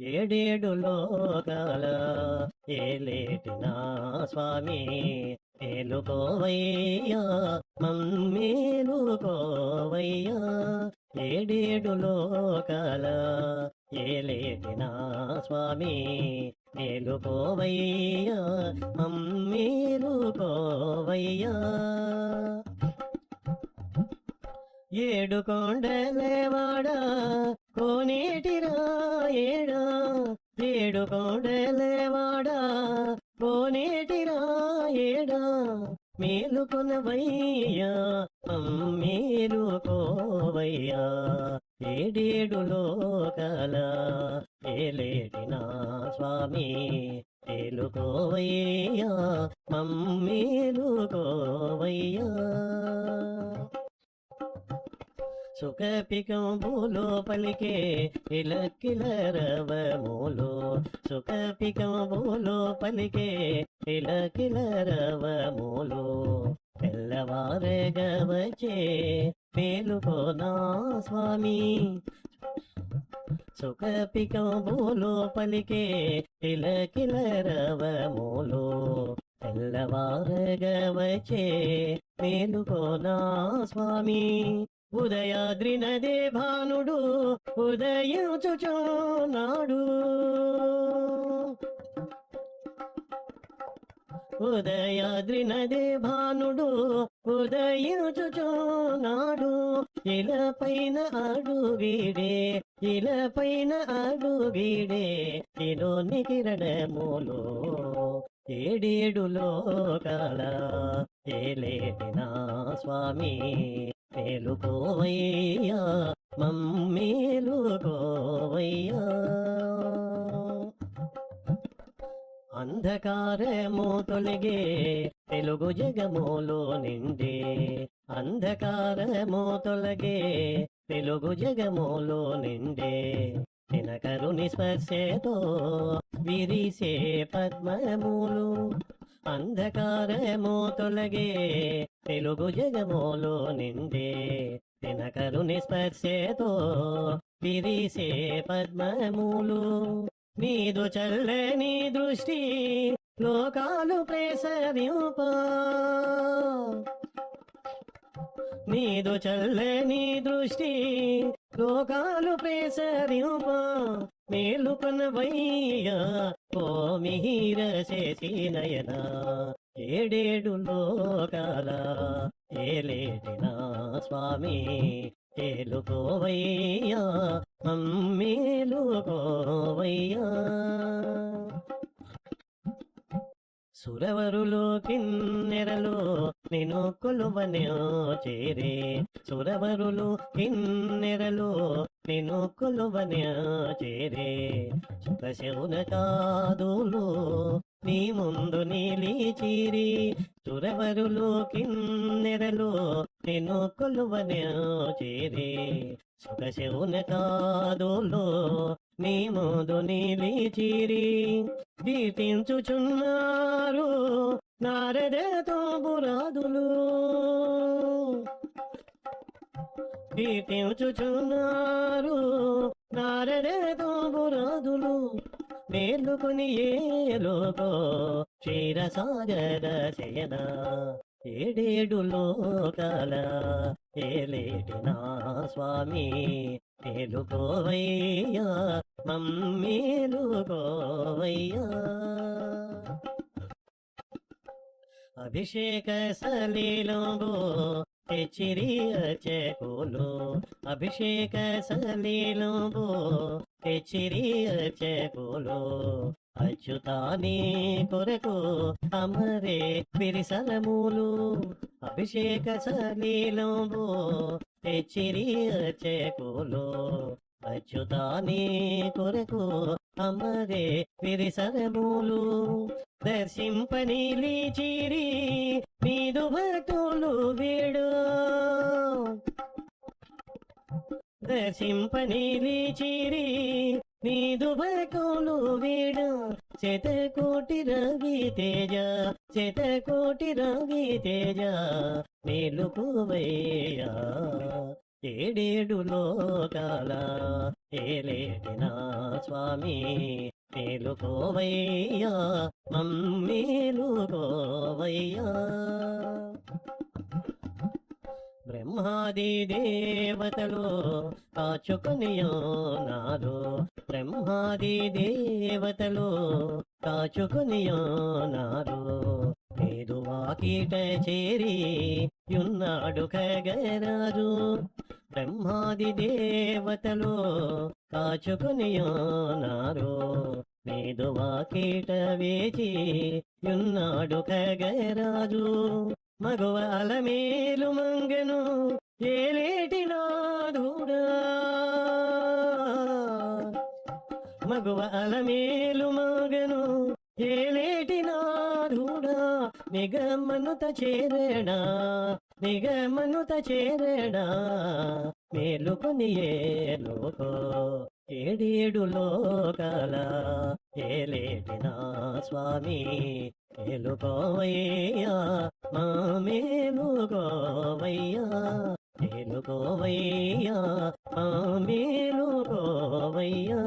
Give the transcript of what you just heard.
ఏడేడు లోకాల ఏలేటినా స్వామి? ఏలుకోవయ్యా మమ్మేలుకోవయ్యా. ఏడేడు లోకాల ఏలేటినా స్వామి? ఏలుకోవయ్యా మమ్మేలుకోవయ్యా. ఏడు కొండలేవాడా కోనేటి ఏడు కోడలేవాడా పోనేటిరా ఏడా మేలుకొనవయ్యా మేలుకోవయ్యా ఏడేడు లోకల ఏలేటి నా స్వామి ఏలుకోవయ్యా మమ్మేలుకోవయ్యా సుఖపికం భూలో పలికే ఇలకిల రవములో సుఖపికం భూలో పలికే ఇలకిల రవములో తెల్లవారగా వచ్చే మేలుకోనా స్వామి. సుఖపికం భూలో పలికే ఇలకిల రవములో తెల్లవారగా వచ్చే మేలుకోనా స్వామి. ఉదయాద్రి నదే భానుడు ఉదయించుచున్నాడు. ఉదయాద్రి నదే భానుడు ఉదయించుచున్నాడు ఇల పైన అడుగిడే ఇల పైన అడుగిడే ఇలోని కిరణములో ఏడేడు లోకాల ఏలేటి నా స్వామి. మేలుకోవయ్యా మమ్మేలుకోవయ్యా అంధకారము తొలగే తెలుగు జగములో నిండి. అంధకారము తొలగే తెలుగు జగములో నిండే. దినకరుని స్పర్శతో విరిసే పద్మములు అంధకారము తొలగే తెలుగు జగములో నిండే దినకరుని స్పర్శతో విరిసే పద్మములు. నీదు చల్లని దృష్టి లోకాలు ప్రేసరింప. నీదు చల్లని దృష్టి లోకాలు ప్రసరింపా. మేలుకొనవయ్యా ఓ మిహిర చేసి నయనా. ఏడేడు లోకాల ఏలేటినా స్వామి ఏలుకోవయ్యా మమ్మేలుకోవయ్యా సురవరులో కిన్నెరలో నేను కొలువనే చేరే. సురవరులు కిన్నెరలో నేను కొలువనే చేరే. సుఖశౌన కాదులు నీ ముందు నిలిచిరి సురవరులు కిన్నెరలు నిన్ను కొలువనే చేరే. సుఖశౌన కాదులో నీ ముందు నిలిచిరి కీర్తించుచున్నారు నారదతో బురాదులు కీర్తించుచున్నారు నారదతో బురాదులు మేలుకొని ఏలోకో క్షీరసాగర శయన. ఏడేడు లోకాల ఏలేటి నా స్వామి? మేలుకోవయ్యా మమ్మేలుకోవయ్యా అభిషేక సలీలోగో తెచ్చిరి అచకులు అభిషేక సలీలోగో తెచ్చిరి అచకులు అచ్యుతాని కొరకు అమరే పిరిసలములు అభిషేక సలీలంబు తెచ్చిరి అచకులు అచ్యుతాని కొరకు అమరే పిరిసరములు దర్శింపని లీచిరి మీదు భక్తులు వీడు దర్శింపని లీచిరి మీదు భక్తులు వేడు శతకోటి రవి తేజ శతకోటి రవి తేజ. మేలుకువయ్యా ఏడేడు లోకాల ఏలేటినా స్వామి. మేలుకోవయ్యా మమ్మేలుకోవయ్యా బ్రహ్మాది దేవతలు కాచుకునియోనారు బ్రహ్మాది దేవతలు కాచుకునియోనారు ఏదు వాకిట చేరి యున్నాడు కగరాజు బ్రహ్మాది దేవతలు కాచుకునియోనారు మేదు వాకిట వేచి యున్నాడు ఖగరాజు. మగవ అలమేలు మంగను ఏలేటి నాదుడా మగవ అలమేలు మంగను ఏలేటి నాదుడా నిగమనుత చేరేడా? నిగమనుత చేరేడా? మేలుకొని ఏలుకో ఏడేడు లోకాల ఏలేటినా స్వామి ఏలుకోవయ్యా. మేలుకోవయ్యా మా మేలుకోవయ్యా మేలుకోవయ్యా మా మేలుకోవయ్యా